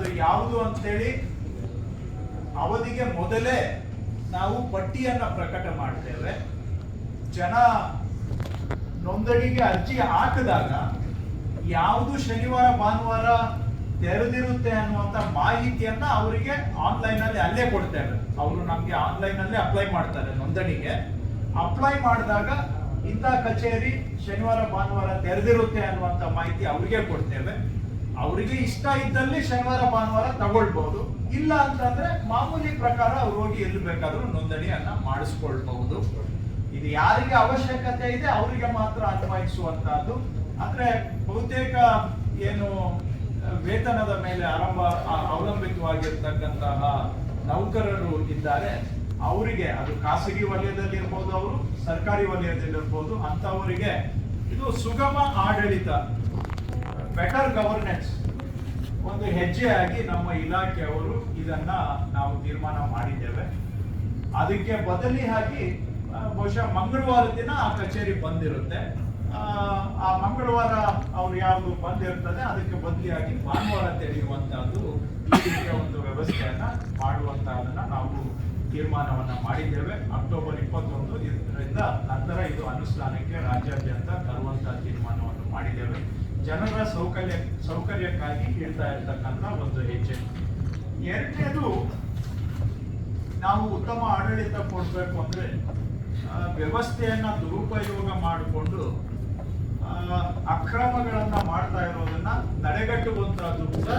ಅದು ಯಾವುದು ಅಂತೇಳಿ ಅವಧಿಗೆ ಮೊದಲೇ ನಾವು ಪಟ್ಟಿಯನ್ನ ಪ್ರಕಟ ಮಾಡ್ತೇವೆ. ಜನ ನೋಂದಣಿಗೆ ಅರ್ಜಿ ಹಾಕಿದಾಗ ಯಾವುದು ಶನಿವಾರ, ಭಾನುವಾರ ತೆರೆದಿರುತ್ತೆ ಅನ್ನುವಂತ ಮಾಹಿತಿಯನ್ನ ಅವರಿಗೆ ಆನ್ಲೈನ್ ಅಲ್ಲಿ ಅಲ್ಲೇ ಕೊಡ್ತೇವೆ. ಅವರು ನಮ್ಗೆ ಆನ್ಲೈನ್ ಅಲ್ಲೇ ಅಪ್ಲೈ ಮಾಡ್ತಾರೆ ನೋಂದಣಿಗೆ. ಅಪ್ಲೈ ಮಾಡಿದಾಗ ಇಂಥ ಕಚೇರಿ ಶನಿವಾರ, ಭಾನುವಾರ ತೆರೆದಿರುತ್ತೆ ಅನ್ನುವಂತ ಮಾಹಿತಿ ಅವರಿಗೆ ಕೊಡ್ತೇವೆ. ಅವರಿಗೆ ಇಷ್ಟ ಇದ್ದಲ್ಲಿ ಶನಿವಾರ, ಭಾನುವಾರ ತಗೊಳ್ಬಹುದು. ಇಲ್ಲ ಅಂತಂದ್ರೆ ಮಾಮೂಲಿ ಪ್ರಕಾರ ಅವ್ರು ಹೋಗಿ ಎಲ್ಲಿ ಬೇಕಾದ್ರೂ ನೋಂದಣಿಯನ್ನ ಮಾಡಿಸ್ಕೊಳ್ಬಹುದು. ಇದು ಯಾರಿಗೆ ಅವಶ್ಯಕತೆ ಇದೆ ಅವರಿಗೆ ಮಾತ್ರ ಅನ್ವಯಿಸುವಂತಹದ್ದು. ಅಂದ್ರೆ ಬಹುತೇಕ ಏನು, ವೇತನದ ಮೇಲೆ ಆರಂಭ ಅವಲಂಬಿತವಾಗಿರ್ತಕ್ಕಂತಹ ನೌಕರರು ಇದ್ದಾರೆ. ಅವರಿಗೆ ಅದು ಖಾಸಗಿ ವಲಯದಲ್ಲಿ ಇರ್ಬೋದು ಅವರು, ಸರ್ಕಾರಿ ವಲಯದಲ್ಲಿ ಇರ್ಬೋದು ಅಂತವರಿಗೆ ಇದು ಸುಗಮ ಆಡಳಿತ. ಬೆಟರ್ ಗವರ್ನೆನ್ಸ್ ಒಂದು ಹೆಜ್ಜೆಯಾಗಿ ನಮ್ಮ ಇಲಾಖೆಯವರು ಇದನ್ನ ನಾವು ತೀರ್ಮಾನ ಮಾಡಿದ್ದೇವೆ. ಅದಕ್ಕೆ ಬದಲಿಯಾಗಿ ಹಾಕಿ ಬಹುಶಃ ಮಂಗಳವಾರ ದಿನ ಆ ಕಚೇರಿ ಬಂದಿರುತ್ತೆ. ಆ, ಮಂಗಳವಾರ ಅವ್ರು ಯಾವುದು ಬಂದಿರ್ತದೆ ಅದಕ್ಕೆ ಬದಲಿಯಾಗಿ ಭಾನುವಾರ ತೆರೆಯುವಂತಹದ್ದು ಈ ರೀತಿಯ ಒಂದು ವ್ಯವಸ್ಥೆಯನ್ನ ಮಾಡುವಂತಹದನ್ನ ನಾವು ತೀರ್ಮಾನವನ್ನ ಮಾಡಿದ್ದೇವೆ. ಅಕ್ಟೋಬರ್ ಇಪ್ಪತ್ತೊಂದು ಇದರಿಂದ ನಂತರ ಇದು ಅನುಷ್ಠಾನಕ್ಕೆ ರಾಜ್ಯಾದ್ಯಂತ ತರುವಂತಹ ಜನರ ಸೌಕರ್ಯ, ಸೌಕರ್ಯಕ್ಕಾಗಿ ಹೇಳ್ತಾ ಇರ್ತಕ್ಕಂಥ ಒಂದು ಹೆಜ್ಜೆ. ಎರಡನೇದು ನಾವು ಉತ್ತಮ ಆಡಳಿತ ಕೊಡಬೇಕು ಅಂದ್ರೆ ವ್ಯವಸ್ಥೆಯನ್ನ ದುರುಪಯೋಗ ಮಾಡಿಕೊಂಡು ಅಕ್ರಮಗಳನ್ನು ಮಾಡ್ತಾ ಇರೋದನ್ನು ತಡೆಗಟ್ಟುವಂಥದ್ದು ಕೂಡ